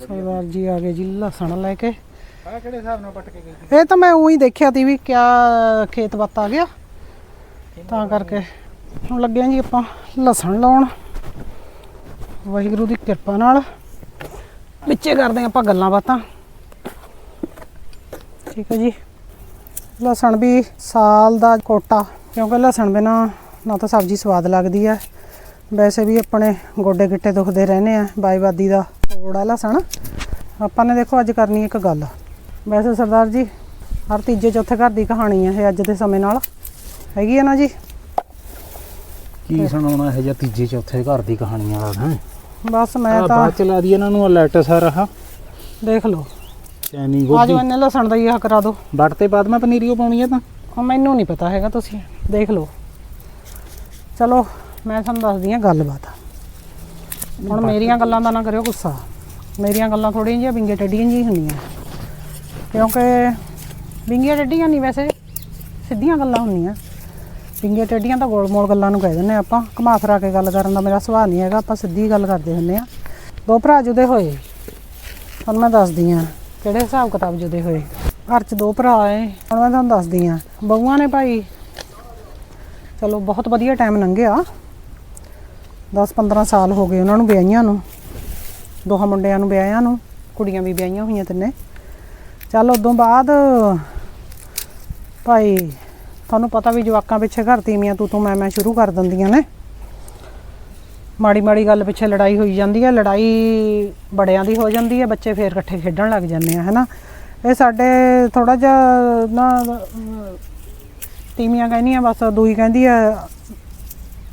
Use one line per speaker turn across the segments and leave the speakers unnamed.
ਸਰਦਾਰ ਜੀ ਆ ਗਏ ਜੀ ਲਸਣ ਲੈ ਕੇ।
ਆ ਕਿਹੜੇ ਹਿਸਾਬ ਨਾਲ ਪੱਟ ਕੇ ਗਈ
ਇਹ ਤਾਂ ਮੈਂ ਉਹੀ ਦੇਖਿਆ ਤੀ ਵੀ ਕਿਆ ਖੇਤ ਵੱਤ ਆ ਗਿਆ। ਤਾਂ ਕਰਕੇ ਹੁਣ ਲੱਗਿਆ ਜੀ ਆਪਾਂ ਲਸਣ ਲਾਉਣ। ਵਾਹਿਗੁਰੂ ਦੀ ਕਿਰਪਾ ਨਾਲ। ਵਿੱਚੇ ਕਰਦੇ ਆਪਾਂ ਗੱਲਾਂ ਬਾਤਾਂ। ਠੀਕ ਹੈ ਜੀ। ਲਸਣ ਵੀ ਸਾਲ ਦਾ ਕੋਟਾ ਕਿਉਂਕਿ ਲਸਣ ਬਿਨਾ ਨਾ ਤਾਂ ਸਬਜ਼ੀ ਸਵਾਦ ਲੱਗਦੀ ਹੈ ਵੈਸੇ ਵੀ ਆਪਣੇ ਗੋਡੇ ਗਿੱਟੇ ਦੁਖਦੇ ਰਹਿੰਦੇ ਆ ਬਾਈਵਾਦੀ ਦਾ ਤੋੜ ਆ ਲਸਣ ਆਪਾਂ ਨੇ ਦੇਖੋ ਅੱਜ ਕਰਨੀ ਇੱਕ ਗੱਲ। ਵੈਸੇ ਸਰਦਾਰ ਜੀ ਹਰ ਤੀਜੇ ਚੌਥੇ ਘਰ ਦੀ ਕਹਾਣੀ ਹੈ ਇਹ ਅੱਜ ਦੇ ਸਮੇਂ ਨਾਲ। ਹੈਗੀ ਹੈ ਨਾ ਜੀ?
ਕੀ ਸੁਣਾਉਣਾ ਇਹ ਜਾਂ ਤੀਜੇ ਚੌਥੇ ਘਰ ਦੀ ਕਹਾਣੀਆਂ ਦਾ ਹੈ?
ਬਸ ਮੈਂ
ਆ
ਤਾਂ
ਬਾਅਦ ਚਲਾ ਦੀ ਇਹਨਾਂ ਨੂੰ ਲੈਟ ਸਰ ਆਹ
ਦੇਖ ਲਓ।
ਚੈਨੀ
ਆਜੋ
ਗੋਭੀ
ਇਹਨੇ ਲਸਣ ਦਾ ਹੀ ਆਹ ਕਰਾ ਦਿਓ।
ਵੱਟ ਤੇ ਬਾਅਦ ਮੈਂ ਪਨੀਰੀ ਓ ਪਾਉਣੀ ਆ ਤਾਂ।
ਉਹ ਮੈਨੂੰ ਨਹੀਂ ਪਤਾ ਹੈਗਾ ਤੁਸੀਂ। ਦੇਖ ਲਓ। ਚਲੋ ਮੈਂ ਤੁਹਾਨੂੰ ਦੱਸਦੀ ਹਾਂ ਗੱਲਬਾਤ। ਹੁਣ ਮੇਰੀਆਂ ਗੱਲਾਂ ਦਾ ਨਾ ਕਰਿਓ ਗੁੱਸਾ। ਮੇਰੀਆਂ ਗੱਲਾਂ ਥੋੜੀਆਂ ਜਿਹੀਆਂ ਵਿੰਗੇ ਟੱਡੀਆਂ ਜਿਹੀਆਂ ਹੁੰਦੀਆਂ। ਕਿਉਂਕਿ ਵਿੰਗੀਆਂ ਟੱਡੀਆਂ ਨਹੀਂ ਵੈਸੇ, ਸਿੱਧੀਆਂ ਗੱਲਾਂ ਹੁੰਦੀਆਂ। ਵਿੰਗੀਆਂ ਟੱਡੀਆਂ ਤਾਂ ਗੋਲ ਮੋਲ ਗੱਲਾਂ ਨੂੰ ਕਹਿ ਦਿੰਦੇ ਹਾਂ ਆਪਾਂ। ਘੁਮਾ ਫਿਰਾ ਕੇ ਗੱਲ ਕਰਨ ਦਾ ਮੇਰਾ ਸੁਭਾਅ ਨਹੀਂ ਹੈਗਾ, ਆਪਾਂ ਸਿੱਧੀ ਗੱਲ ਕਰਦੇ ਹੁੰਦੇ ਆ ਦੋ ਭਰਾ ਜੁਦੇ ਹੋਏ। ਹੁਣ ਮੈਂ ਦੱਸਦੀ ਆ ਕਿਹੜੇ ਹਿਸਾਬ ਕਿਤਾਬ ਜੁਦੇ ਹੋਏ। ਘਰ 'ਚ ਦੋ ਭਰਾ ਏ ਹੁਣ ਮੈਂ ਤੁਹਾਨੂੰ ਦੱਸਦੀ ਆ ਬਹੂਆਂ ਨੇ ਭਾਈ, ਚਲੋ ਬਹੁਤ ਵਧੀਆ ਟਾਈਮ ਲੰਘਿਆ। 10-15 ਸਾਲ ਹੋ ਗਏ ਉਹਨਾਂ ਨੂੰ ਵਿਆਹੀਆਂ ਨੂੰ। ਦੋਹਾਂ ਮੁੰਡਿਆਂ ਨੂੰ ਵਿਆਹਿਆਂ ਨੂੰ, ਕੁੜੀਆਂ ਵੀ ਵਿਆਹੀਆਂ ਹੋਈਆਂ ਤਿੰਨੇ। ਚੱਲ ਉਦੋਂ ਬਾਅਦ ਭਾਈ, ਤੁਹਾਨੂੰ ਪਤਾ ਵੀ ਜਵਾਕਾਂ ਪਿੱਛੇ ਘਰ ਤੀਵੀਆਂ ਤੂੰ ਤੂੰ ਮੈਂ ਮੈਂ ਸ਼ੁਰੂ ਕਰ ਦਿੰਦੀਆਂ ਨੇ। ਮਾੜੀ ਮਾੜੀ ਗੱਲ ਪਿੱਛੇ ਲੜਾਈ ਹੋਈ ਜਾਂਦੀ ਹੈ, ਲੜਾਈ ਬੜਿਆਂ ਦੀ ਹੋ ਜਾਂਦੀ ਹੈ, ਬੱਚੇ ਫੇਰ ਇਕੱਠੇ ਖੇਡਣ ਲੱਗ ਜਾਂਦੇ ਆ, ਹੈਨਾ। ਇਹ ਸਾਡੇ ਥੋੜਾ ਜਿਹਾ ਨਾ ਤੀਵੀਆਂ ਕਹਿੰਦੀਆਂ, ਬਸ ਦੂਈ ਕਹਿੰਦੀ ਆ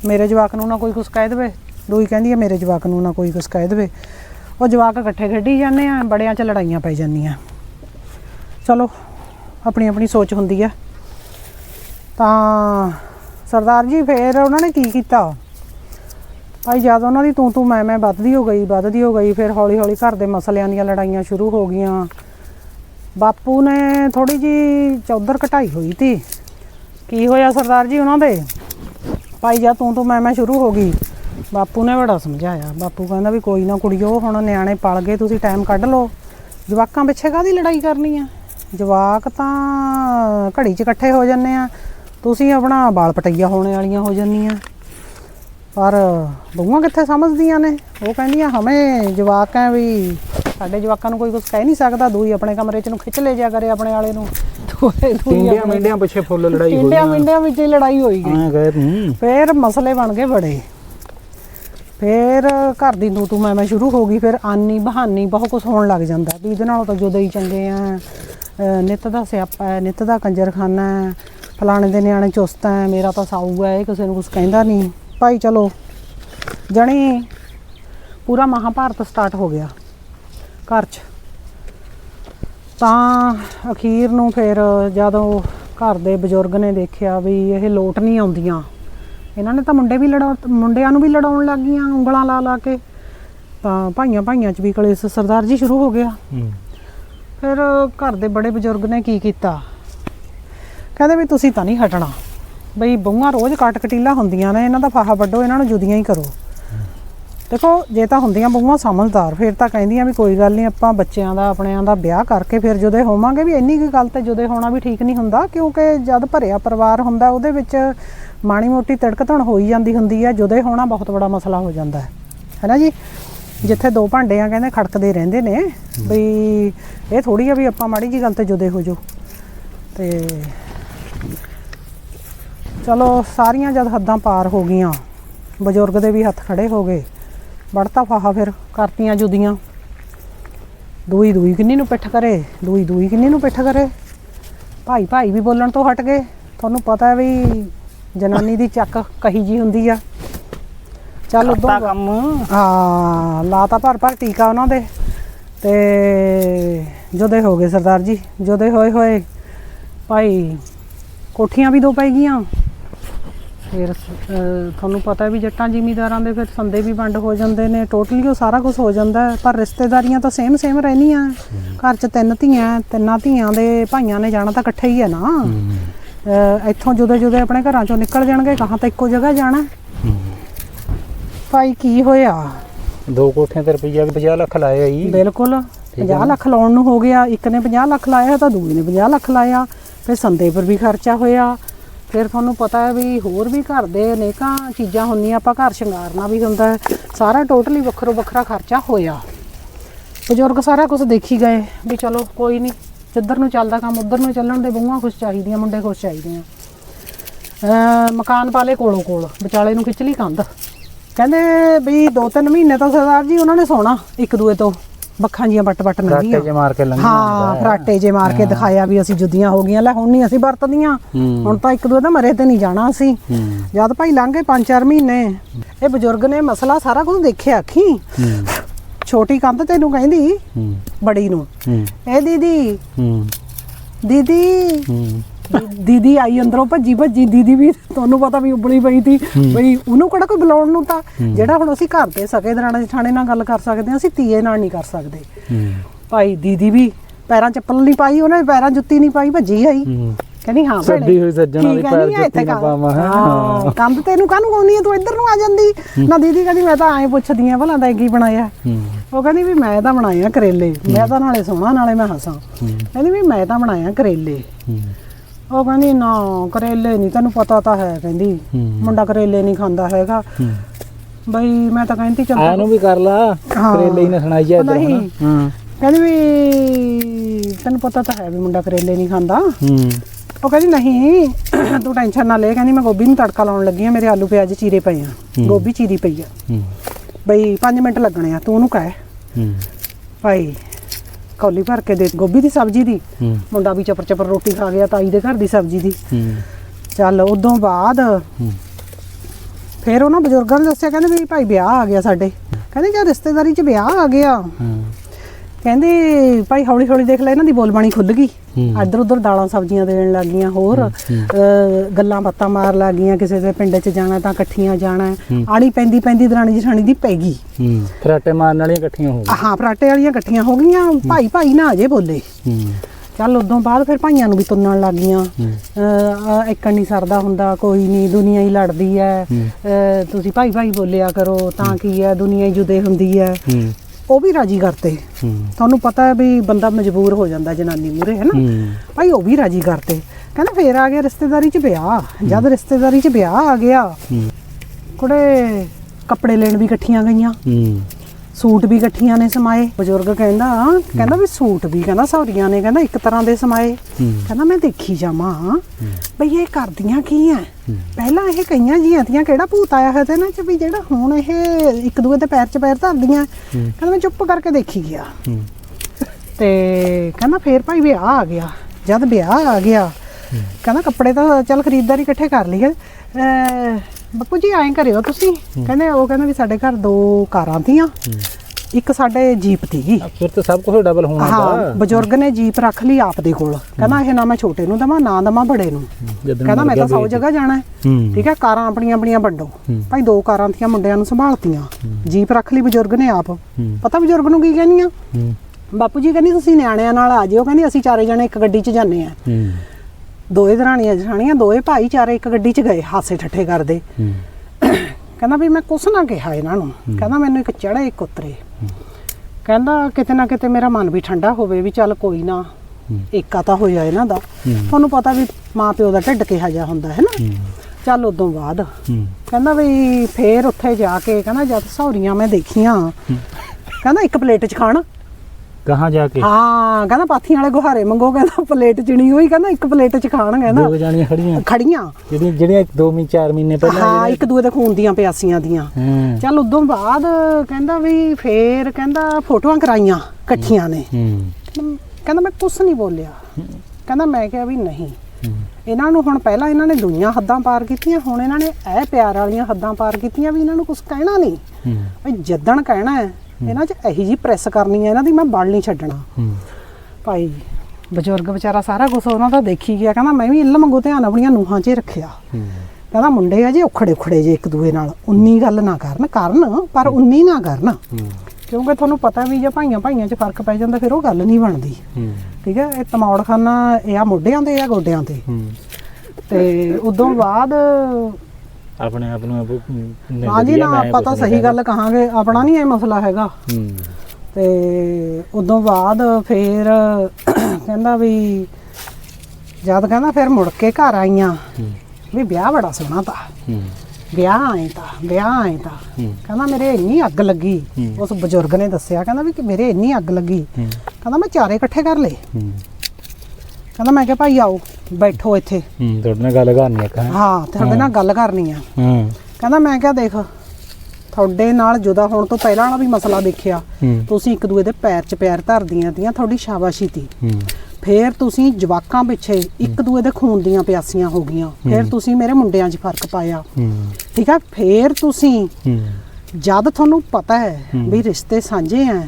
ਮੇਰੇ ਜਵਾਕ ਨੂੰ ਨਾ ਕੋਈ ਕੁਛ ਕਹਿ ਦੇਵੇ। ਦੂਈ ਕਹਿੰਦੀ ਹੈ ਮੇਰੇ ਜਵਾਕ ਨੂੰ ਨਾ ਕੋਈ ਕੁਛ ਕਹਿ ਦੇਵੇ। ਉਹ ਜਵਾਕ ਇਕੱਠੇ ਖੇਡੀ ਜਾਂਦੇ ਆ, ਬੜਿਆਂ 'ਚ ਲੜਾਈਆਂ ਪੈ ਜਾਂਦੀਆਂ। ਚਲੋ, ਆਪਣੀ ਆਪਣੀ ਸੋਚ ਹੁੰਦੀ ਆ। ਤਾਂ ਸਰਦਾਰ ਜੀ, ਫੇਰ ਉਹਨਾਂ ਨੇ ਕੀ ਕੀਤਾ? ਭਾਈ, ਜਦ ਉਹਨਾਂ ਦੀ ਤੂੰ ਤੂੰ ਮੈਂ ਮੈਂ ਵੱਧਦੀ ਹੋ ਗਈ, ਵੱਧਦੀ ਹੋ ਗਈ, ਫਿਰ ਹੌਲੀ ਹੌਲੀ ਘਰ ਦੇ ਮਸਲਿਆਂ ਦੀਆਂ ਲੜਾਈਆਂ ਸ਼ੁਰੂ ਹੋ ਗਈਆਂ। ਬਾਪੂ ਨੇ ਥੋੜੀ ਜੀ ਚੌਧਰ ਘਟਾਈ ਹੋਈ ਤੀ। ਕੀ ਹੋਇਆ ਸਰਦਾਰ ਜੀ ਉਹਨਾਂ ਦੇ? ਭਾਈ ਜਦ ਤੂੰ ਤੂੰ ਮੈਂ ਮੈਂ ਸ਼ੁਰੂ ਹੋ ਗਈ। ਬਾਪੂ ਨੇ ਬੜਾ ਸਮਝਾਇਆ। ਬਾਪੂ ਕਹਿੰਦਾ ਵੀ ਕੋਈ ਨਾ ਕੁੜੀਓ, ਹੁਣ ਨਿਆਣੇ ਪਲ ਗਏ, ਤੁਸੀਂ ਟਾਈਮ ਕੱਢ ਲਓ। ਜਵਾਕਾਂ ਪਿੱਛੇ ਕਾਹਦੀ ਲੜਾਈ ਕਰਨੀ ਆ? ਜਵਾਕ ਤਾਂ ਘੜੀ 'ਚ ਇਕੱਠੇ ਹੋ ਜੰਨੇ ਆ। ਤੁਸੀਂ ਆਪਣਾ ਬਾਲ ਪਟਈਆ ਹੋਣੇ ਵਾਲੀਆਂ ਹੋ ਜੰਨੀਆਂ ਪਰ ਬਹੂਆਂ ਕਿੱਥੇ ਸਮਝਦੀਆਂ ਨੇ? ਉਹ ਕਹਿੰਦੀਆਂ, ਹਮੇ ਜਵਾਕ ਹੈ ਵੀ ਸਾਡੇ ਜਵਾਕਾਂ ਨੂੰ ਕੋਈ ਕੁਝ ਕਹਿ ਨਹੀਂ ਸਕਦਾ। ਦੂਈ ਆਪਣੇ ਕਮਰੇ 'ਚ ਨੂੰ ਖਿੱਚ ਲੈ ਜਾ ਕਰੇ ਆਪਣੇ ਵਾਲੇ ਨੂੰ। ਦੂਏ ਦੂਈ
ਟਿੰਡਿਆਂ
ਆਪਣੇ-
ਮਿੰਡਿਆਂ ਪਿੱਛੇ ਫੁੱਲ ਲੜਾਈ ਹੋਈ
ਟਿੰਡਿਆਂ ਮਿੰਡਿਆਂ ਵਿੱਚ ਹੀ ਲੜਾਈ ਹੋਈ ਗਈ।
ਐਂ ਕਹੇ ਤੂੰ
ਫਿਰ ਮਸਲੇ ਬਣ ਗਏ ਬੜੇ। ਫਿਰ ਘਰ ਦੀ ਤੂੰ ਤੂੰ ਮੈਂ ਮੈਂ ਸ਼ੁਰੂ ਹੋ ਗਈ ਫਿਰ ਆਨੀ ਬਹਾਨੀ ਬਹੁਤ ਕੁਝ ਹੋਣ ਲੱਗ ਜਾਂਦਾ। ਵੀ ਇਹਦੇ ਨਾਲੋਂ ਤਾਂ ਜੁਦੇ ਹੀ ਚੰਗੇ ਆ। ਨਿੱਤ ਦਾ ਸਿਆਪਾ ਹੈ ਨਿੱਤ ਦਾ ਕੰਜਰਖਾਨਾ ਹੈ ਫਲਾਣੇ ਦੇ ਨਿਆਣੇ ਚੁਸਤ ਹੈ ਮੇਰਾ ਤਾਂ ਸਾਊ ਹੈ ਇਹ ਕਿਸੇ ਨੂੰ ਕੁਝ ਕਹਿੰਦਾ ਨਹੀਂ। ਭਾਈ ਚਲੋ ਜਣੀ ਪੂਰਾ ਮਹਾਭਾਰਤ ਸਟਾਰਟ ਹੋ ਗਿਆ। ਘਰ 'ਚ। ਤਾਂ ਅਖੀਰ ਨੂੰ ਫਿਰ ਜਦੋਂ ਘਰ ਦੇ ਬਜ਼ੁਰਗ ਨੇ ਦੇਖਿਆ ਵੀ ਇਹ ਲੋਟ ਨਹੀਂ ਆਉਂਦੀਆਂ ਇਹਨਾਂ ਨੇ ਤਾਂ ਮੁੰਡੇ ਵੀ ਲੜਾ ਮੁੰਡਿਆਂ ਨੂੰ ਵੀ ਲੜਾਉਣ ਲੱਗ ਗਈਆਂ ਉਂਗਲਾਂ ਲਾ ਲਾ ਕੇ। ਤਾਂ ਭਾਈਆਂ ਭਾਈਆਂ 'ਚ ਵੀ ਕਲੇਸ਼ ਸਰਦਾਰ ਜੀ ਸ਼ੁਰੂ ਹੋ ਗਿਆ। ਫਿਰ ਘਰ ਦੇ ਬੜੇ ਬਜ਼ੁਰਗ ਨੇ ਕੀ ਕੀਤਾ? ਕਹਿੰਦੇ ਵੀ ਤੁਸੀਂ ਤਾਂ ਨਹੀਂ ਹਟਣਾ। ਬਈ ਬਹੂਆਂ ਰੋਜ਼ ਕੱਟ ਕਟੀਲਾ ਹੁੰਦੀਆਂ ਨੇ ਇਹਨਾਂ ਦਾ ਫਾਹਾ ਵੱਡੋ ਇਹਨਾਂ ਨੂੰ ਜੁਦੀਆਂ ਹੀ ਕਰੋ। ਦੇਖੋ, ਜੇ ਤਾਂ ਹੁੰਦੀਆਂ ਬਹੂਆਂ ਸਮਝਦਾਰ, ਫਿਰ ਤਾਂ ਕਹਿੰਦੀਆਂ ਵੀ ਕੋਈ ਗੱਲ ਨਹੀਂ, ਆਪਾਂ ਬੱਚਿਆਂ ਦਾ, ਆਪਣਿਆਂ ਦਾ ਵਿਆਹ ਕਰਕੇ ਫਿਰ ਜੁਦੇ ਹੋਵਾਂਗੇ ਵੀ ਇੰਨੀ ਕੁ ਗੱਲ ਤੇ ਜੁਦੇ ਹੋਣਾ ਵੀ ਠੀਕ ਨਹੀਂ ਹੁੰਦਾ, ਕਿਉਂਕਿ ਜਦ ਭਰਿਆ ਪਰਿਵਾਰ ਹੁੰਦਾ, ਉਹਦੇ ਵਿੱਚ ਮਾੜੀ ਮੋਟੀ ਤੜਕਤਣ ਹੋਈ ਜਾਂਦੀ ਹੁੰਦੀ ਹੈ, ਜੁਦੇ ਹੋਣਾ ਬਹੁਤ ਬੜਾ ਮਸਲਾ ਹੋ ਜਾਂਦਾ ਹੈ। ਹੈਨਾ ਜੀ? ਜਿੱਥੇ ਦੋ ਭਾਂਡੇ ਆ ਕਹਿੰਦੇ ਖੜਕਦੇ ਰਹਿੰਦੇ ਨੇ, ਵੀ ਇਹ ਥੋੜੀ ਆ ਵੀ ਆਪਾਂ ਮਾੜੀ ਜੀ ਗੱਲ ਤੇ ਜੁਦੇ ਹੋ ਜੋ ਤੇ ਚਲੋ, ਸਾਰੀਆਂ ਜਦ ਹੱਦਾਂ ਪਾਰ ਹੋ ਗਈਆਂ, ਬਜ਼ੁਰਗ ਦੇ ਵੀ ਹੱਥ ਖੜੇ ਹੋ ਗਏ ਵੜਤਾ ਫਾਹਾ ਫਿਰ ਕਰਤੀਆਂ ਜੁਦੀਆਂ। ਦੂਈ ਦੂਈ ਕਿੰਨੀ ਨੂੰ ਪਿੱਠ ਕਰੇ ਦੂਈ ਦੂਈ ਕਿੰਨੀ ਨੂੰ ਪਿੱਠ ਕਰੇ। ਭਾਈ ਭਾਈ ਵੀ ਬੋਲਣ ਤੋਂ ਹਟ ਗਏ। ਤੁਹਾਨੂੰ ਪਤਾ ਹੈ ਵੀ ਜਨਾਨੀ ਦੀ ਚੱਕ ਕਹੀ ਜੀ ਹੁੰਦੀ ਆ। ਚੱਲ ਉਦੋਂ
ਕੰਮ।
ਹਾਂ ਲਾਤਾ ਭਰ ਭਰ ਟੀਕਾ ਉਹਨਾਂ ਦੇ। ਤੇ ਜੋਦੇ ਹੋ ਗਏ ਸਰਦਾਰ ਜੀ ਜੋਦੇ ਹੋਏ ਹੋਏ। ਭਾਈ ਕੋਠੀਆਂ ਵੀ ਦੋ ਪੈ ਗਈਆਂ। ਫਿਰ ਤੁਹਾਨੂੰ ਪਤਾ ਵੀ ਜੱਟਾਂ ਜ਼ਿਮੀਦਾਰਾਂ ਦੇ ਫਿਰ ਸੰਦੇ ਵੀ ਵੰਡ ਹੋ ਜਾਂਦੇ ਨੇ ਟੋਟਲੀ ਉਹ ਸਾਰਾ ਕੁਝ ਹੋ ਜਾਂਦਾ ਪਰ ਰਿਸ਼ਤੇਦਾਰੀਆਂ ਤਾਂ ਸੇਮ ਸੇਮ ਰਹਿਣੀਆਂ ਘਰ 'ਚ ਤਿੰਨ ਧੀਆਂ ਤਿੰਨਾਂ ਧੀਆਂ ਦੇ ਭਾਈਆਂ ਨੇ ਜਾਣਾ ਤਾਂ ਇਕੱਠੇ ਹੀ ਹੈ ਨਾ। ਇੱਥੋਂ ਜੁਦੇ ਜੁਦੇ ਆਪਣੇ ਘਰਾਂ ਚੋਂ ਨਿਕਲ ਜਾਣਗੇ ਕਹਾਂ ਤਾਂ ਇੱਕੋ ਜਗ੍ਹਾ ਜਾਣਾ। ਭਾਈ ਕੀ ਹੋਇਆ?
ਦੋ ਕੋਠਿਆਂ ਤੇ ਰੁਪਈਆ ਵੀ 50 ਲੱਖ ਲਾਇਆ ਜੀ।
ਬਿਲਕੁਲ
ਹੈ
50
ਨਾ?
ਲੱਖ ਲਾਉਣ ਨੂੰ ਹੋ ਗਿਆ ਇੱਕ ਨੇ 50 ਲੱਖ ਲਾਇਆ ਤਾਂ ਦੂਏ ਨੇ 50 ਲੱਖ ਲਾਇਆ ਫਿਰ ਸੰਦੇ ਪਰ ਵੀ ਖਰਚਾ ਹੋਇਆ। ਫਿਰ ਤੁਹਾਨੂੰ ਪਤਾ ਹੈ ਵੀ ਹੋਰ ਵੀ ਘਰ ਦੇ ਅਨੇਕਾਂ ਚੀਜ਼ਾਂ ਹੁੰਦੀਆਂ, ਆਪਾਂ ਘਰ ਸ਼ਿੰਗਾਰਨਾ ਵੀ ਹੁੰਦਾ ਹੈ। ਸਾਰਾ ਟੋਟਲੀ ਵੱਖਰੋ ਵੱਖਰਾ ਖਰਚਾ ਹੋਇਆ। ਬਜ਼ੁਰਗ ਸਾਰਾ ਕੁਝ ਦੇਖੀ ਗਏ ਵੀ ਚਲੋ ਕੋਈ ਨਹੀਂ ਜਿੱਧਰ ਨੂੰ ਚੱਲਦਾ ਕੰਮ, ਉਧਰ ਨੂੰ ਚੱਲਣ ਦੇ ਬਹੂਆਂ ਖੁਸ਼ ਚਾਹੀਦੀਆਂ, ਮੁੰਡੇ ਖੁਸ਼ ਚਾਹੀਦੇ ਆ। ਮਕਾਨ ਵਾਲੇ ਕੋਲੋਂ ਕੋਲ, ਵਿਚਾਲੇ ਨੂੰ ਖਿੱਚ ਲਈ ਕੰਧ। ਕਹਿੰਦੇ ਵੀ ਦੋ ਤਿੰਨ ਮਹੀਨੇ ਤਾਂ ਸਰਦਾਰ ਜੀ, ਉਹਨਾਂ ਨੇ ਸੋਣਾ ਇੱਕ ਦੂਏ ਤੋਂ। ਬੱਖਾਂ ਜੀਆਂ ਬੱਟ ਬੱਟ
ਫਰਾਟੇ
ਨੰਗੀਆਂ
ਚ ਮਾਰ ਕੇ ਲੰਘ
ਹਾਂ ਫਰਾਟੇ ਜੇ ਮਾਰ ਕੇ ਦਿਖਾਇਆ ਵੀ ਅਸੀਂ ਜੁੱਦੀਆਂ ਹੋ ਗਈਆਂ। ਲੈ ਹੁਣ ਨਹੀਂ ਅਸੀਂ ਵਰਤਦੀਆਂ। ਹੁਣ ਤਾਂ ਇੱਕ ਦੂਏ ਦਾ ਮਰੇ ਤੇ ਨਹੀਂ ਜਾਣਾ ਅਸੀਂ। ਜਦ ਭਾਈ ਲੰਘੇ 5-4 ਮਹੀਨੇ ਇਹ ਬਜ਼ੁਰਗ ਨੇ ਮਸਲਾ ਸਾਰਾ ਕੁਝ ਦੇਖਿਆ ਅੱਖੀ। ਛੋਟੀ ਕੰਧ ਤੈਨੂੰ ਕਹਿੰਦੀ ਬੜੀ ਨੂੰ। ਇਹ ਦੀਦੀ। ਦੀਦੀ। ਦੀਦੀ ਆਈ ਅੰਦਰੋਂ ਭੱਜੀ ਭੱਜੀ ਦੀਦੀ ਵੀ ਤੁਹਾਨੂੰ ਪਤਾ ਵੀ ਉਬਲੀ ਪਈ ਸੀ ਬਈ ਉਹਨੂੰ ਕਿਹੜਾ ਕੋਈ ਬੁਲਾਉਣ ਨੂੰ ਤਾਂ ਜਿਹੜਾ ਹੁਣ ਅਸੀਂ ਘਰ ਦੇ ਸਕੇ ਦਰਾਣਾ ਜਠਾਣੇ ਨਾਲ ਗੱਲ ਕਰ ਸਕਦੇ ਹਾਂ ਅਸੀਂ ਤੀਏ ਨਾਲ ਨਹੀਂ ਕਰ ਸਕਦੇ। ਭਾਈ ਦੀਦੀ ਵੀ ਪੈਰਾਂ ਚੱਪਲ ਨਹੀਂ ਪਾਈ ਉਹਨੇ ਪੈਰਾਂ ਜੁੱਤੀ ਨਹੀਂ ਪਾਈ ਭੱਜੀ ਆਈ। ਕਹਿੰਦੀ ਹਾਂ ਭੈਣੇ
ਸੱਦੀ ਹੋਈ ਸੱਜਣਾ ਦੀ
ਹੈ,
ਪੈਰ ਜੁੱਤੀ ਨਾ। ਪਾਵਾਂ, ਹੈਂ?
ਕੰਧ ਤੈਨੂੰ ਕਾਹਨੂੰ ਆਉਣੀ ਹੈ ਤੂੰ ਇੱਧਰ ਨੂੰ ਆ ਜਾਂਦੀ। ਨਾ ਦੀਦੀ ਕਹਿੰਦੀ ਮੈਂ ਤਾਂ ਐਂ ਪੁੱਛਦੀ ਆ ਭਲਾ ਤਾਂ ਕੀ ਬਣਾਇਆ ਉਹ ਕਹਿੰਦੀ ਵੀ ਮੈਂ ਤਾਂ ਬਣਾਇਆ ਕਰੇਲੇ ਮੈਂ ਤਾਂ ਨਾਲੇ ਸੋਹਣਾ ਨਾਲੇ ਮੈਂ ਹੱਸਾਂ। ਕਹਿੰਦੀ ਵੀ ਮੈਂ ਤਾਂ ਬਣਾਇਆ ਕਰੇਲੇ। ਉਹ ਕਹਿੰਦੀ ਨਾ ਕਰੇਲੇ ਨਹੀਂ ਤੈਨੂੰ ਪਤਾ ਤਾਂ ਹੈ ਕਹਿੰਦੀ। ਮੁੰਡਾ ਕਰੇਲੇ ਨਹੀਂ ਖਾਂਦਾ ਹੈਗਾ। ਬਈ ਮੈਂ ਤਾਂ ਕਹਿੰਦੀ ਚੱਲ
ਆ ਨੂੰ ਵੀ ਕਰ ਲਾ। ਕਰੇਲੇ ਹੀ ਨਾ ਸੁਣਾਈ ਜਾ ਇੱਧਰ ਹਾਂ।
ਕਹਿੰਦੀ ਵੀ ਤੈਨੂੰ ਪਤਾ ਤਾਂ ਹੈ ਵੀ ਮੁੰਡਾ ਕਰੇਲੇ ਨਹੀਂ ਖਾਂਦਾ।
ਹੂੰ।
ਉਹ ਕਹਿੰਦੀ ਨਹੀਂ ਤੂੰ ਟੈਨਸ਼ਨ ਨਾ ਲੈ ਕਹਿੰਦੀ ਮੈਂ ਗੋਭੀ ਨੂੰ ਤੜਕਾ ਲਾਉਣ ਲੱਗੀ ਆ ਮੇਰੇ ਆਲੂ ਪਿਆਜ਼ ਚੀਰੇ ਪਏ ਆ। ਗੋਭੀ ਚੀਰੀ ਪਈ ਆ। ਬਈ 5 ਮਿੰਟ ਲੱਗਣੇ ਆ ਤੂੰ ਉਹਨੂੰ ਕਹਿ।
ਹੂੰ।
ਭਾਈ ਕੌਲੀ ਭਰ ਕੇ ਦੇ ਗੋਭੀ ਦੀ ਸਬਜ਼ੀ ਦੀ। ਮੁੰਡਾ ਵੀ ਚਪਰ ਚਪਰ ਰੋਟੀ ਖਾ ਗਿਆ ਤਾਈ ਦੇ ਘਰ ਦੀ ਸਬਜ਼ੀ ਦੀ। ਚੱਲ ਉਦੋਂ ਬਾਅਦ ਫਿਰ ਉਹਨਾਂ ਬਜ਼ੁਰਗਾਂ ਨੇ ਦੱਸਿਆ ਕਹਿੰਦੇ ਵੀ ਭਾਈ ਵਿਆਹ ਆ ਗਿਆ ਸਾਡੇ। ਕਹਿੰਦੇ ਜੇ ਰਿਸ਼ਤੇਦਾਰੀ 'ਚ ਵਿਆਹ ਆ ਗਿਆ। ਕਹਿੰਦੇ ਭਾਈ ਹੌਲੀ ਹੌਲੀ ਦੇਖ ਲੈ ਇਹਨਾਂ ਦੀ ਬੋਲਬਾਣੀ ਖੁੱਲ ਗਈ। ਇੱਧਰ ਉੱਧਰ ਦਾਲਾਂ ਸਬਜ਼ੀਆਂ ਦੇਣ ਲੱਗ ਗਈਆਂ ਹੋਰ ਗੱਲਾਂ ਬਾਤਾਂ ਮਾਰ ਲੱਗ ਗਈਆਂ ਕਿਸੇ ਦੇ ਪਿੰਡ 'ਚ ਜਾਣਾ ਤਾਂ ਇਕੱਠੀਆਂ ਜਾਣਾ। ਆੜੀ ਪੈਂਦੀ ਪੈਂਦੀ ਦਰਾਣੀ ਜਠਾਣੀ ਦੀ ਪੈ ਗਈ।
ਫਰਾਟੇ ਮਾਰਨ ਵਾਲੀਆਂ ਇਕੱਠੀਆਂ ਹੋ ਗਈਆਂ।
ਹਾਂ ਫਰਾਟੇ ਵਾਲੀਆਂ ਇਕੱਠੀਆਂ ਹੋ ਗਈਆਂ ਭਾਈ ਭਾਈ ਨਾ ਅਜੇ ਬੋਲੇ। ਚੱਲ ਉਦੋਂ ਬਾਅਦ ਫਿਰ ਭਾਈਆਂ ਨੂੰ ਵੀ ਤੁੰਨਣ ਲੱਗ ਗਈਆਂ। ਇੱਕ ਨਹੀਂ ਸਰਦਾ ਹੁੰਦਾ ਕੋਈ ਨਹੀਂ ਦੁਨੀਆ ਹੀ ਲੜਦੀ ਹੈ। ਤੁਸੀਂ ਭਾਈ ਭਾਈ ਬੋਲਿਆ ਕਰੋ ਤਾਂ ਕੀ ਹੈ ਦੁਨੀਆ ਹੀ ਜੁਦੇ ਹੁੰਦੀ ਹੂੰ। ਉਹ ਵੀ ਰਾਜੀ ਕਰਤੇ। ਤੁਹਾਨੂੰ ਪਤਾ ਹੈ ਵੀ ਬੰਦਾ ਮਜਬੂਰ ਹੋ ਜਾਂਦਾ ਜਨਾਨੀ ਮੂਰੇ ਹੈ ਨਾ? ਭਾਈ ਉਹ ਵੀ ਰਾਜੀ ਕਰਤੇ। ਕਹਿੰਦਾ ਫੇਰ ਆ ਗਿਆ ਰਿਸ਼ਤੇਦਾਰੀ 'ਚ ਵਿਆਹ। ਜਦ ਰਿਸ਼ਤੇਦਾਰੀ 'ਚ ਵਿਆਹ ਆ ਗਿਆ ਕੁੜੇ ਕੱਪੜੇ ਲੈਣ ਵੀ ਇਕੱਠੀਆਂ ਗਈਆਂ। ਸੂਟ ਵੀ ਇਕੱਠੀਆਂ ਨੇ ਸਮਾਏ। ਬਜ਼ੁਰਗ ਕਹਿੰਦਾ ਕਹਿੰਦਾ ਵੀ ਸੂਟ ਵੀ ਕਹਿੰਦਾ ਸੌਰੀਆਂ ਨੇ ਕਹਿੰਦਾ ਇੱਕ ਤਰ੍ਹਾਂ ਦੇ ਸਮਾਏ। ਕਹਿੰਦਾ ਮੈਂ ਦੇਖੀ ਜਾਵਾਂ। ਬਈ ਇਹ ਕਰਦੀਆਂ ਕੀ ਐ?
ਹੂੰ।
ਪਹਿਲਾਂ ਇਹ ਕਈਆਂ ਜੀਆਂ ਤੀਆਂ ਕਿਹੜਾ ਭੂਤ ਆਇਆ ਹੋਇਆ ਤੇ ਨਾ ਚ ਵੀ ਜਿਹੜਾ ਹੁਣ ਇਹ ਇੱਕ ਦੂਏ ਦੇ ਪੈਰ 'ਚ ਪੈਰ ਧਰਦੀਆਂ। ਕਹਿੰਦਾ ਮੈਂ ਚੁੱਪ ਕਰਕੇ ਦੇਖੀ ਗਿਆ। ਤੇ ਕਹਿੰਦਾ ਫੇਰ ਭਾਈ ਵਿਆਹ ਆ ਗਿਆ। ਜਦ ਵਿਆਹ ਆ ਗਿਆ ਕਹਿੰਦਾ ਕੱਪੜੇ ਤਾਂ ਚੱਲ ਖਰੀਦਦਾਰੀ ਇਕੱਠੇ ਕਰ ਲਈਏ। ਬੱਪੂ ਜੀ ਐਂ ਕਰਿਓ ਤੁਸੀਂ। ਕਹਿੰਦੇ ਉਹ ਕਹਿੰਦਾ ਵੀ ਸਾਡੇ ਘਰ ਦੋ ਕਾਰਾਂ ਤੀਆਂ ਇੱਕ ਸਾਡੇ ਜੀਪ
ਆ ਫਿਰ ਤਾਂ ਸਭ ਕੁਝ ਡਬਲ ਹੋਣਾ
ਹਾਂ ਬਜ਼ੁਰਗ ਨੇ ਜੀਪ ਰੱਖ ਲਈ ਆਪ ਦੇ ਕੋਲ। ਕਹਿੰਦਾ ਇਹ ਨਾ ਮੈਂ ਛੋਟੇ ਨੂੰ ਦਵਾਂ ਨਾ ਦਵਾਂ ਬੜੇ ਨੂੰ। ਕਹਿੰਦਾ ਮੈਂ ਤਾਂ
ਮਰ ਗਿਆ
ਸੌ ਜਗ੍ਹਾ ਜਾਣਾ ਠੀਕ ਹੈ ਕਾਰਾਂ ਆਪਣੀਆਂ ਆਪਣੀਆਂ ਵੰਡੋ। ਭਾਈ ਦੋ ਕਾਰਾਂ ਥੀਆਂ ਮੁੰਡਿਆਂ ਨੂੰ ਸੰਭਾਲਤੀਆਂ। ਜੀਪ ਰੱਖ ਲਈ ਬਜ਼ੁਰਗ ਨੇ ਆਪ। ਪਤਾ ਬਜ਼ੁਰਗ ਨੂੰ ਕੀ ਕਹਿੰਦੀਆਂ ਬਾਪੂ ਜੀ ਕਹਿੰਦੀ ਤੁਸੀਂ ਨਿਆਣਿਆਂ ਨਾਲ ਆ ਜਿਓ। ਕਹਿੰਦੀ ਅਸੀਂ ਚਾਰੇ ਜਣੇ ਇੱਕ ਗੱਡੀ 'ਚ ਜਾਂਦੇ ਆ ਦੋਏ ਦਰਾਣੀਆਂ ਜਠਾਣੀਆਂ ਦੋਏ ਭਾਈ ਚਾਰੇ ਇੱਕ ਗੱਡੀ 'ਚ ਗਏ ਹਾਸੇ ਠੱਠੇ ਕਰਦੇ। ਕਹਿੰਦਾ ਵੀ ਮੈਂ ਕੁਛ ਨਾ ਕਿਹਾ ਇਹਨਾਂ ਨੂੰ। ਕਹਿੰਦਾ ਮੈਨੂੰ ਇੱਕ ਚੜੇ ਇੱਕ ਉਤਰੇ। ਕਹਿੰਦਾ ਕਿਤੇ ਨਾ ਕਿਤੇ ਮੇਰਾ ਮਨ ਵੀ ਠੰਡਾ ਹੋਵੇ ਵੀ ਚੱਲ ਕੋਈ ਨਾ। ਏਕਾ ਤਾਂ ਹੋ ਜਾਏ ਇਹਨਾਂ ਦਾ। ਤੁਹਾਨੂੰ ਪਤਾ ਵੀ ਮਾਂ ਪਿਓ ਦਾ ਢਿੱਡ ਕਿਹਾ ਜਾ ਹੁੰਦਾ ਹੈ ਨਾ? ਚੱਲ ਉਦੋਂ ਬਾਅਦ। ਕਹਿੰਦਾ ਵੀ ਫੇਰ ਉੱਥੇ ਜਾ ਕੇ ਕਹਿੰਦਾ ਜਦ ਸੌਰੀਆਂ ਮੈਂ ਦੇਖੀਆਂ। ਕਹਿੰਦਾ ਇੱਕ ਪਲੇਟ 'ਚ ਖਾਣ।
ਕਹਾਂ ਜਾ ਕੇ?
ਹਾਂ ਕਹਿੰਦਾ ਪਾਥੀਆਂ ਵਾਲੇ ਗੁਹਾਰੇ ਮੰਗੋ ਕਹਿੰਦਾ ਪਲੇਟ ਚਿਣੀ ਹੋਈ ਕਹਿੰਦਾ ਇੱਕ ਪਲੇਟ 'ਚ ਖਾਣ ਕਹਿੰਦਾ।
ਦੋ ਜਾਣੀਆਂ ਖੜੀਆਂ?
ਖੜੀਆਂ।
ਜਿਹੜੀਆਂ ਜਿਹੜੀਆਂ 2 ਮਹੀਨੇ 4 ਮਹੀਨੇ ਪਹਿਲਾਂ
ਹਾਂ ਇੱਕ ਦੂਏ ਦੇ ਖੂਨ ਦੀਆਂ ਪਿਆਸੀਆਂ ਦੀਆਂ। ਚੱਲ ਉਦੋਂ ਬਾਅਦ ਕਹਿੰਦਾ ਵੀ ਫੇਰ ਕਹਿੰਦਾ ਫੋਟੋਆਂ ਕਰਾਈਆਂ ਇਕੱਠੀਆਂ ਨੇ। ਕਹਿੰਦਾ ਮੈਂ ਕੁਛ ਨਹੀਂ ਬੋਲਿਆ। ਕਹਿੰਦਾ ਮੈਂ ਕਿਹਾ ਵੀ ਨਹੀਂ। ਇਹਨਾਂ ਨੂੰ ਹੁਣ ਪਹਿਲਾਂ ਇਹਨਾਂ ਨੇ ਦੁਨੀਆਂ ਹੱਦਾਂ ਪਾਰ ਕੀਤੀਆਂ ਹੁਣ ਇਹਨਾਂ ਨੇ ਇਹ ਪਿਆਰ ਵਾਲੀਆਂ ਹੱਦਾਂ ਪਾਰ ਕੀਤੀਆਂ ਵੀ ਇਹਨਾਂ ਨੂੰ ਕੁਝ ਕਹਿਣਾ ਨਹੀਂ। ਵੀ ਜੱਦਣ ਕਹਿਣਾ ਹੈ ਇਹਨਾਂ 'ਚ ਇਹੀ ਜੀ ਪ੍ਰੈਸ ਕਰਨੀ ਹੈ ਇਹਨਾਂ ਦੀ ਮੈਂ ਬਲ ਨਹੀਂ ਛੱਡਣਾ। ਭਾਈ ਬਜ਼ੁਰਗ ਵਿਚਾਰਾ ਸਾਰਾ ਕੁਝ ਉਹਨਾਂ ਦਾ ਦੇਖੀ ਗਿਆ ਕਹਿੰਦਾ ਮੈਂ ਵੀ ਇਲਮ ਮੰਗੋ ਧਿਆਨ ਆਪਣੀਆਂ ਨੂਹਾਂ 'ਚ ਰੱਖਿਆ। ਕਹਿੰਦਾ ਮੁੰਡੇ ਆ ਜੇ ਉਖੜੇ ਉਖੜੇ ਜੇ ਇੱਕ ਦੂਏ ਨਾਲ ਉਨੀ ਗੱਲ ਨਾ ਕਰਨ ਕਰਨ ਪਰ ਉਨੀ ਨਾ ਕਰਨ। ਕਿਉਂਕਿ ਤੁਹਾਨੂੰ ਪਤਾ ਵੀ ਜੇ ਭਾਈਆਂ ਭਾਈਆਂ 'ਚ ਫ਼ਰਕ ਪੈ ਜਾਂਦਾ ਫਿਰ ਉਹ ਗੱਲ ਨਹੀਂ ਬਣਦੀ। ਠੀਕ ਹੈ ਇਹ ਤਮੌੜਖਾਨਾ ਇਹ ਆ ਮੋਢਿਆਂ ਤੇ ਆ ਗੋਡਿਆਂ ਤੇ। ਤੇ ਉਦੋਂ ਬਾਅਦ
ਆਪਣੇ ਆਪ ਨੂੰ ਆਪ ਨੇ
ਹਾਂ ਜੀ
ਵਧੀਆ,
ਨਾ
ਮੈਂ
ਆਪਾਂ ਤਾਂ
ਨਹੀਂ
ਸਹੀ ਗੱਲ ਕਹਾਂਗੇ ਆਪਣਾ ਨਹੀਂ ਇਹ ਮਸਲਾ ਹੈਗਾ।
ਹੂੰ।
ਤੇ ਉਦੋਂ ਬਾਅਦ ਫੇਰ ਕਹਿੰਦਾ ਵੀ ਜਦ ਕਹਿੰਦਾ ਫਿਰ ਮੁੜ ਕੇ ਘਰ ਆਈਆਂ।
ਹੂੰ।
ਵੀ ਵਿਆਹ ਬੜਾ ਸੋਹਣਾ ਤਾ।
ਹੂੰ।
ਵਿਆਹ ਆਏ ਤਾਂ ਵਿਆਹ ਆਏ ਤਾਂ।
ਹੂੰ।
ਕਹਿੰਦਾ ਮੇਰੇ ਇੰਨੀ ਅੱਗ ਲੱਗੀ।
ਹੂੰ।
ਉਸ ਬਜ਼ੁਰਗ ਨੇ ਦੱਸਿਆ ਕਹਿੰਦਾ ਵੀ ਕਿ ਮੇਰੇ ਇੰਨੀ ਅੱਗ ਲੱਗੀ।
ਹੂੰ।
ਕਹਿੰਦਾ ਮੈਂ ਚਾਰੇ ਇਕੱਠੇ ਕਰ ਲਏ।
ਹੂੰ।
ਕਹਿੰਦਾ ਮੈਂ ਕਿਹਾ ਭਾਈ ਆਓ ਬੈਠੋ ਇੱਥੇ।
ਹੂੰ ਤੁਹਾਡੇ ਨਾਲ ਗੱਲ ਕਰਨੀ ਹੈ?
ਹਾਂ ਤੁਹਾਡੇ ਨਾਲ ਗੱਲ ਕਰਨੀ ਆ।
ਹਾਂ।
ਕਹਿੰਦਾ ਮੈਂ ਕਿਹਾ ਦੇਖ ਤੁਹਾਡੇ ਨਾਲ ਜੁਦਾ ਹੋਣ ਤੋਂ ਪਹਿਲਾਂ ਵਾਲਾ ਵੀ ਮਸਲਾ ਦੇਖਿਆ। ਤੁਸੀਂ ਇੱਕ ਦੂਏ ਦੇ ਪੈਰ 'ਚ ਪੈਰ ਧਰਦੀਆਂ ਤੀਆਂ ਤੁਹਾਡੀ ਸ਼ਾਬਾਸ਼ੀ ਤੀ।
ਹੂੰ।
ਫੇਰ ਤੁਸੀਂ ਜਵਾਕਾਂ ਪਿੱਛੇ ਇੱਕ ਦੂਏ ਦੇ ਖੂਨ ਦੀਆਂ ਪਿਆਸੀਆਂ ਹੋ ਗਈਆਂ। ਫੇਰ ਤੁਸੀਂ ਮੇਰੇ ਮੁੰਡਿਆਂ 'ਚ ਫ਼ਰਕ ਪਾਇਆ।
ਹੂੰ।
ਠੀਕ ਆ? ਫੇਰ ਤੁਸੀਂ
ਹੂੰ।
ਜਦ ਤੁਹਾਨੂੰ ਪਤਾ ਹੈ। ਵੀ ਰਿਸ਼ਤੇ ਸਾਂਝੇ ਆ।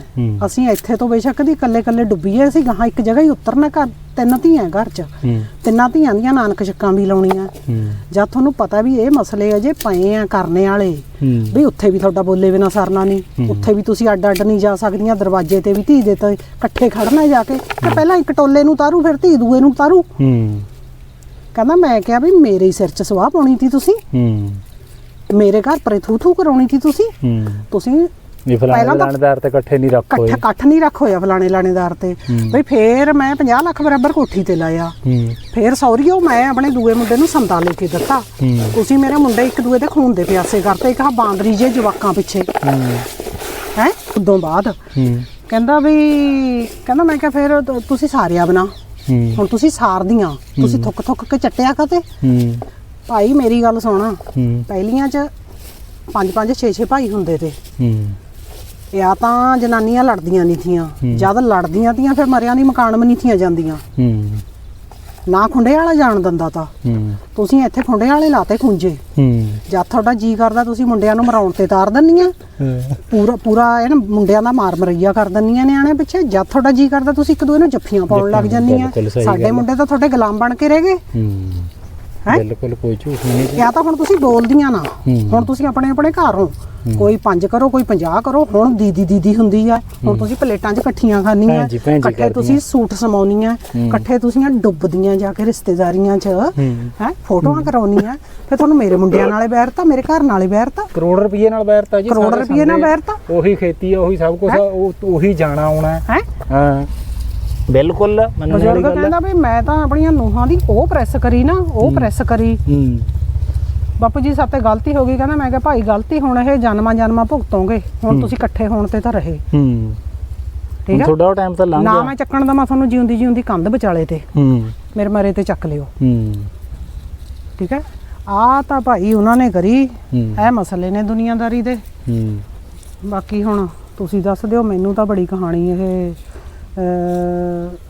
ਅਸੀਂ ਇੱਥੇ ਤੋਂ ਬੇਸ਼ੱਕ ਦੀ ਇਕੱਲੇ ਇਕੱਲੇ ਡੁੱਬੀਏ ਅਸੀਂ ਗਾਹਾਂ ਇੱਕ ਜਗ੍ਹਾ ਹੀ ਉਤਰਨਾ ਘਰ। ਤਿੰਨ ਧੀਆਂ ਘਰ 'ਚ। ਤਿੰਨਾਂ ਧੀਆਂ ਦੀਆਂ ਨਾਨਕ ਛੱਕਾਂ ਵੀ ਲਾਉਣੀਆਂ। ਜਦ ਤੁਹਾਨੂੰ ਪਤਾ ਵੀ ਇਹ ਮਸਲੇ ਅਜੇ ਪਏ ਆ ਕਰਨੇ ਵਾਲੇ। ਵੀ ਉੱਥੇ ਵੀ ਤੁਹਾਡਾ ਬੋਲੇ ਬਿਨਾ ਸਰਨਾ ਨਹੀਂ। ਉੱਥੇ ਵੀ ਤੁਸੀਂ ਅੱਡ ਅੱਡ ਨਹੀਂ ਜਾ ਸਕਦੀਆਂ। ਦਰਵਾਜ਼ੇ ਤੇ ਵੀ ਧੀ ਦੇ ਤੇ ਇਕੱਠੇ ਖੜਨਾ ਜਾ ਕੇ। ਤੇ ਪਹਿਲਾਂ ਇੱਕ ਟੋਲੇ ਨੂੰ ਤਾਰੂ ਫਿਰ ਧੀ ਦੂਏ ਨੂੰ ਤਾਰੂ। ਕਹਿੰਦਾ ਮੈਂ ਕਿਹਾ ਵੀ ਮੇਰੇ ਹੀ ਸਿਰ 'ਚ ਸਵਾਹ ਪਾਉਣੀ ਸੀ ਤੁਸੀਂ। ਮੇਰੇ ਘਰ ਪਰੇ ਥੂ ਥੂ ਕਰਾਉਣੀ ਸੀ ਤੁਸੀਂ। ਤੁਸੀਂ
ਇਹ ਫਲਾਣੇ ਲਾਣੇਦਾਰ ਤੇ ਇਕੱਠੇ ਨਹੀਂ ਰੱਖੋ
ਇਕੱਠ ਇਕੱਠ ਨਹੀਂ ਰੱਖ ਹੋਇਆ ਫਲਾਣੇ ਲਾਣੇਦਾਰ ਤੇ। ਬਈ ਫੇਰ ਮੈਂ 50 ਲੱਖ ਬਰਾਬਰ ਕੋਠੀ ਤੇ ਲਾਇਆ। ਫੇਰ ਸੌਰੀਓ ਮੈਂ ਆਪਣੇ ਦੂਏ ਮੁੰਡੇ ਨੂੰ ਸੰਦਾ ਲੈ ਕੇ ਦਿੱਤਾ। ਤੁਸੀਂ ਮੇਰੇ ਮੁੰਡੇ ਇੱਕ ਦੂਏ ਦੇ ਖੂਨ ਦੇ ਪਿਆਸੇ ਕਰਤੇ ਇੱਕ ਆ ਬਾਂਦਰੀ ਜੇ ਜਵਾਕਾਂ ਪਿੱਛੇ।
ਹੂੰ।
ਉਦੋਂ ਬਾਅਦ। ਕਹਿੰਦਾ ਵੀ ਕਹਿੰਦਾ ਮੈਂ ਕਿਹਾ ਫਿਰ ਤੁਸੀਂ ਸਾਰਿਆ ਬਣਾ ਹੁਣ ਤੁਸੀਂ ਸਾਰਦੀਆਂ। ਤੁਸੀਂ ਥੁੱਕ ਥੁੱਕ ਕੇ ਚੱਟਿਆ
ਹੂੰ।
ਭਾਈ ਮੇਰੀ ਗੱਲ ਸੁਣ। ਪਹਿਲੀਆਂ ਚ ਪੰਜ ਪੰਜ ਛੇ ਛੇ ਭਾਈ ਹੁੰਦੇ ਤੇ।
ਹੂੰ
ਜਾਂ ਤਾਂ ਜਨਾਨੀਆਂ ਲੜਦੀਆਂ ਨਹੀਂ ਥੀਆਂ। ਜਦ ਲੜਦੀਆਂ ਤੀਆਂ ਫਿਰ ਮਰਿਆਂ ਦੀ ਮਕਾਨ ਨਹੀਂ ਥੀਆਂ ਜਾਂਦੀਆਂ।
ਹੂੰ।
ਨਾ ਖੁੰਡੇ ਵਾਲਾ ਜਾਣ ਦਿੰਦਾ ਤਾਂ।
ਹੂੰ।
ਤੁਸੀਂ ਇੱਥੇ ਖੁੰਡੇ ਵਾਲੇ ਲਾਤੇ ਖੁੰਝੇ।
ਹੂੰ।
ਜਦ ਤੁਹਾਡਾ ਜੀ ਕਰਦਾ ਤੁਸੀਂ ਮੁੰਡਿਆਂ ਨੂੰ ਮਰਾਉਣ ਤੇ ਤਾਰ ਦਿੰਨੀਆਂ। ਪੂਰਾ ਪੂਰਾ ਇਹ ਨਾ ਮੁੰਡਿਆਂ ਦਾ ਮਾਰ ਮਰਈਆ ਕਰ ਦਿੰਨੀਆਂ ਨਿਆਣੇ ਪਿੱਛੇ। ਜਦ ਤੁਹਾਡਾ ਜੀ ਕਰਦਾ ਤੁਸੀਂ ਇੱਕ ਦੂਏ ਨੂੰ ਜੱਫੀਆਂ ਪਾਉਣ ਲੱਗ ਜਾਂਦੀਆਂ। ਸਾਡੇ। ਮੁੰਡੇ ਤਾਂ ਤੁਹਾਡੇ ਗੁਲਾਮ ਬਣ ਕੇ ਰਹਿ ਗਏ।
ਹੂੰ।
ਹੈਂ?
ਬਿਲਕੁਲ ਕੋਈ ਝੂਠ ਨਹੀਂ ਜੀ।
ਜਾਂ ਤਾਂ ਹੁਣ ਤੁਸੀਂ ਬੋਲਦੀਆਂ ਨਾ।
ਹੂੰ।
ਹੁਣ ਤੁਸੀਂ ਆਪਣੇ ਆਪਣੇ ਘਰ ਹੋ। ਕੋਈ 5 ਕਰੋ ਕੋਈ 50 ਕਰੋ ਹੁਣ ਦੀਦੀ ਦੀਦੀ ਹੁੰਦੀ ਆ। ਹੁਣ ਤੁਸੀਂ ਪਲੇਟਾਂ 'ਚ ਇਕੱਠੀਆਂ ਖਾਣੀਆਂ
ਭੈਣ ਜੀ, ਭੈਣ ਜੀ
ਇਕੱਠੇ ਤੁਸੀਂ। ਸੂਟ ਸਮਾਉਣੀਆਂ।
ਹੂੰ।
ਇਕੱਠੇ ਤੁਸੀਂ ਡੁੱਬਦੀਆਂ ਜਾ ਕੇ ਰਿਸ਼ਤੇਦਾਰੀਆਂ 'ਚ।
ਹੂੰ।
ਹੈ? ਫੋਟੋਆਂ ਕਰਾਉਣੀਆਂ। ਫਿਰ ਤੁਹਾਨੂੰ ਮੇਰੇ ਮੁੰਡਿਆਂ ਨਾਲੇ ਬੈਰਤਾ ਮੇਰੇ ਘਰ ਨਾਲੇ ਬੈਰਤਾ।
ਕਰੋੜ ਰੁਪਏ ਨਾਲ ਬੈਰਤਾ ਜੀ
ਕਰੋੜ
ਸਾਰੇ
ਰੁਪਈਏ ਨਾਲ
ਸੰਦੇ। ਆ।
ਬੈਰਤਾ।
ਉਹੀ ਖੇਤੀ ਆ ਉਹੀ ਸਭ ਕੁਝ ਉਹ ਉਹੀ ਜਾਣਾ ਆਉਣਾ। ਹੈ।
ਹੈ?
ਹਾਂ। ਬਿਲਕੁਲ ਮੰਨਣ ਵਾਲੀ
ਬਜ਼ੁਰਗ
ਗੱਲ
ਕਹਿੰਦਾ। ਵੀ ਮੈਂ ਤਾਂ ਆਪਣੀਆਂ ਨੂੰਹਾਂ ਦੀ ਉਹ ਪ੍ਰੈਸ ਕਰੀ ਨਾ ਉਹ ਪ੍ਰੈਸ ਕਰੀ।
ਹੂੰ।
ਬਾਪੂ ਜੀ ਸਾਤੇ ਗਲਤੀ ਹੋ ਗਈ ਕਹਿੰਦਾ ਮੈਂ ਕਿਹਾ ਭਾਈ ਗਲਤੀ ਹੁਣ ਇਹ ਜਨਮਾਂ ਜਨਮਾਂ ਭੁਗਤੋਗੇ ਹੁਣ ਤੁਸੀਂ ਇਕੱਠੇ ਹੋਣ ਤੇ ਤਾਂ ਰਹੇ।
ਹੂੰ।
ਠੀਕ
ਹੁਣ
ਆ?
ਤੁਹਾਡਾ ਟਾਈਮ ਤਾਂ ਲੰਘ
ਨਾ
ਗਿਆ।
ਮੈਂ ਚੱਕਣ ਦਾ ਮੈਂ ਤੁਹਾਨੂੰ ਜਿਉਂਦੀ ਜਿਉਂਦੀ ਕੰਧ ਵਿਚਾਲੇ ਤੇ।
ਹੂੰ।
ਮੇਰੇ ਮਰੇ ਤੇ ਚੱਕ ਲਿਓ।
ਹੂੰ।
ਠੀਕ ਹੈ ਆ ਤਾਂ ਭਾਈ ਉਹਨਾਂ ਨੇ ਕਰੀ
ਹੂੰ।
ਇਹ ਮਸਲੇ ਨੇ ਦੁਨੀਆਦਾਰੀ ਦੇ।
ਹੂੰ।
ਬਾਕੀ ਹੁਣ ਤੁਸੀਂ ਦੱਸ ਦਿਓ ਮੈਨੂੰ ਤਾਂ ਬੜੀ ਕਹਾਣੀ ਇਹ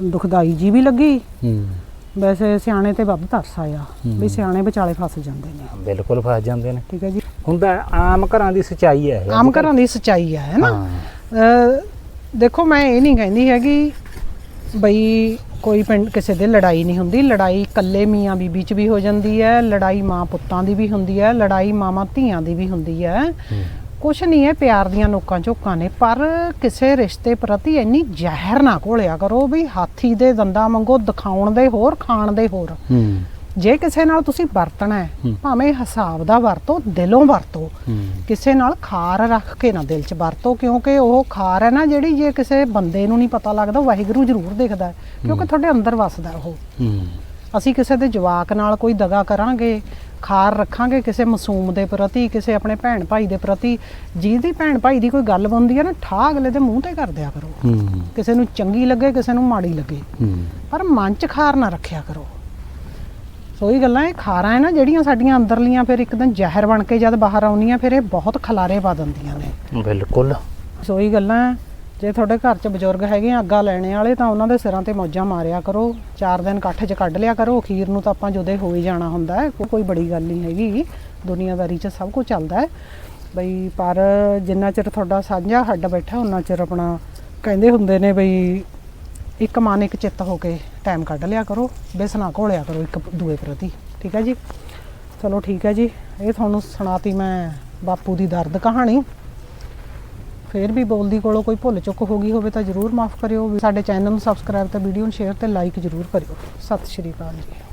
ਦੁਖਦਾਈ ਜੀ ਵੀ ਲੱਗੀ।
ਹੂੰ।
ਵੈਸੇ ਸਿਆਣੇ ਤੇ ਵੱਧ ਤਰਸ ਆਇਆ। ਵੀ ਸਿਆਣੇ ਵਿਚਾਲੇ ਫਸ ਜਾਂਦੇ ਨੇ।
ਬਿਲਕੁਲ ਫਸ ਜਾਂਦੇ ਨੇ।
ਠੀਕ ਹੈ ਜੀ।
ਹੁੰਦਾ ਆਮ ਘਰਾਂ ਦੀ ਸਚਾਈ ਹੈ।
ਆਮ। ਘਰਾਂ ਦੀ ਸਚਾਈ ਹੈ ਹੈ ਨਾ? ਦੇਖੋ ਮੈਂ ਇਹ ਨਹੀਂ ਕਹਿੰਦੀ ਹੈਗੀ ਬਈ ਕੋਈ ਪਿੰਡ ਕਿਸੇ ਦੇ ਲੜਾਈ ਨਹੀਂ ਹੁੰਦੀ। ਲੜਾਈ ਇਕੱਲੇ ਮੀਆਂ ਬੀਬੀ ਚ ਵੀ ਹੋ ਜਾਂਦੀ ਹੈ ਲੜਾਈ ਮਾਂ ਪੁੱਤਾਂ ਦੀ ਵੀ ਹੁੰਦੀ ਹੈ ਲੜਾਈ ਮਾਵਾਂ ਧੀਆਂ ਦੀ ਵੀ ਹੁੰਦੀ ਹੂੰ। ਕੁਛ ਨਹੀਂ ਹੈ ਪਿਆਰ ਦੀਆਂ ਨੋਕਾਂ ਝੋਕਾਂ ਨੇ ਪਰ ਕਿਸੇ ਰਿਸ਼ਤੇ ਪ੍ਰਤੀ ਇੰਨੀ ਜ਼ਹਿਰ ਨਾ ਘੋਲਿਆ ਕਰੋ ਵੀ ਹਾਥੀ ਦੇ ਦੰਦਾਂ ਵਾਂਗੂ ਦਿਖਾਉਣ ਦੇ ਹੋਰ ਖਾਣ ਦੇ ਹੋਰ।
ਹੂੰ।
ਜੇ ਕਿਸੇ ਨਾਲ ਤੁਸੀਂ ਵਰਤਣਾ ਹੈ। ਭਾਵੇਂ ਹਿਸਾਬ ਦਾ ਵਰਤੋ ਦਿਲੋਂ ਵਰਤੋ ਕਿਸੇ ਨਾਲ ਖਾਰ ਰੱਖ ਕੇ ਨਾ ਦਿਲ 'ਚ ਵਰਤੋ ਕਿਉਂਕਿ ਉਹ ਖਾਰ ਹੈ ਨਾ ਜਿਹੜੀ ਜੇ ਕਿਸੇ ਬੰਦੇ ਨੂੰ ਨਹੀਂ ਪਤਾ ਲੱਗਦਾ ਵਾਹਿਗੁਰੂ ਜ਼ਰੂਰ ਦੇਖਦਾ ਕਿਉਂਕਿ ਤੁਹਾਡੇ ਅੰਦਰ ਵਸਦਾ ਉਹ। ਅਸੀਂ ਕਿਸੇ ਦੇ ਜਵਾਕ ਨਾਲ ਕੋਈ ਦਗਾ ਕਰਾਂਗੇ ਖਾਰ ਰੱਖਾਂਗੇ ਕਿਸੇ ਮਾਸੂਮ ਦੇ ਪ੍ਰਤੀ ਕਿਸੇ ਆਪਣੇ ਭੈਣ ਭਾਈ ਦੇ ਪ੍ਰਤੀ। ਜਿਹਦੀ ਭੈਣ ਭਾਈ ਦੀ ਕੋਈ ਗੱਲ ਬਣਦੀ ਹੈ ਨਾ ਠਾ ਅਗਲੇ ਦੇ ਮੂੰਹ ਤੇ ਕਰ ਦਿਆ ਕਰੋ। ਕਿਸੇ ਨੂੰ ਚੰਗੀ ਲੱਗੇ ਕਿਸੇ ਨੂੰ ਮਾੜੀ ਲੱਗੇ। ਪਰ ਮਨ 'ਚ ਖਾਰ ਨਾ ਰੱਖਿਆ ਕਰੋ। ਸੋ ਇਹ ਗੱਲਾਂ ਇਹ ਖਾਰਾਂ ਹੈ ਨਾ ਜਿਹੜੀਆਂ ਸਾਡੀਆਂ ਅੰਦਰਲੀਆਂ ਫਿਰ ਇੱਕ ਦਿਨ ਜ਼ਹਿਰ ਬਣ ਕੇ ਜਦ ਬਾਹਰ ਆਉਂਦੀਆਂ ਫਿਰ ਇਹ ਬਹੁਤ ਖਲਾਰੇ ਪਾ ਦਿੰਦੀਆਂ ਨੇ।
ਬਿਲਕੁਲ।
ਸੋ ਇਹ ਗੱਲਾਂ ਜੇ ਤੁਹਾਡੇ ਘਰ 'ਚ ਬਜ਼ੁਰਗ ਹੈਗੇ ਆ, ਅੱਗਾ ਲੈਣੇ ਵਾਲੇ, ਤਾਂ ਉਹਨਾਂ ਦੇ ਸਿਰਾਂ ਤੇ ਮੌਜਾਂ ਮਾਰਿਆ ਕਰੋ। ਚਾਰ ਦਿਨ ਇਕੱਠ 'ਚ ਕੱਢ ਲਿਆ ਕਰੋ। ਅਖੀਰ ਨੂੰ ਤਾਂ ਆਪਾਂ ਜੁਦੇ ਹੋ ਹੀ ਜਾਣਾ ਹੁੰਦਾ ਹੈ। ਕੋਈ ਬੜੀ ਗੱਲ ਨਹੀਂ ਹੈਗੀ। ਦੁਨੀਆਦਾਰੀ 'ਚ ਸਭ ਕੁਝ ਚੱਲਦਾ ਹੈ। ਬਈ, ਪਰ ਜਿੰਨਾ ਚਿਰ ਤੁਹਾਡਾ ਸਾਂਝਾ ਹੱਡ ਬੈਠਾ ਉਹਨਾਂ ਚਿਰ ਆਪਣਾ ਕਹਿੰਦੇ ਹੁੰਦੇ ਨੇ ਬਈ, ਇੱਕ ਮਨ, ਇੱਕ ਚਿੱਤ ਹੋ ਕੇ ਟਾਈਮ ਕੱਢ ਲਿਆ ਕਰੋ। ਬੇਸਨਾ ਘੋਲਿਆ ਕਰੋ ਇੱਕ ਦੂਏ ਪ੍ਰਤੀ। ਠੀਕ ਹੈ ਜੀ? ਚਲੋ ਠੀਕ ਹੈ ਜੀ। ਇਹ ਤੁਹਾਨੂੰ ਸੁਣਾਤੀ ਮੈਂ ਬਾਪੂ ਦੀ ਦਰਦ ਕਹਾਣੀ। ਫੇਰ ਵੀ ਬੋਲਦੀ ਕੋਲੋਂ ਕੋਈ ਭੁੱਲ ਚੁੱਕ ਹੋ ਗਈ ਹੋਵੇ ਤਾਂ ਜਰੂਰ ਮਾਫ ਕਰਿਓ। ਸਾਡੇ ਚੈਨਲ ਨੂੰ ਸਬਸਕ੍ਰਾਈਬ ਤੇ ਵੀਡੀਓ ਨੂੰ ਸ਼ੇਅਰ ਤੇ ਲਾਈਕ ਜਰੂਰ ਕਰਿਓ। ਸਤਿ ਸ਼੍ਰੀ ਅਕਾਲ ਜੀ।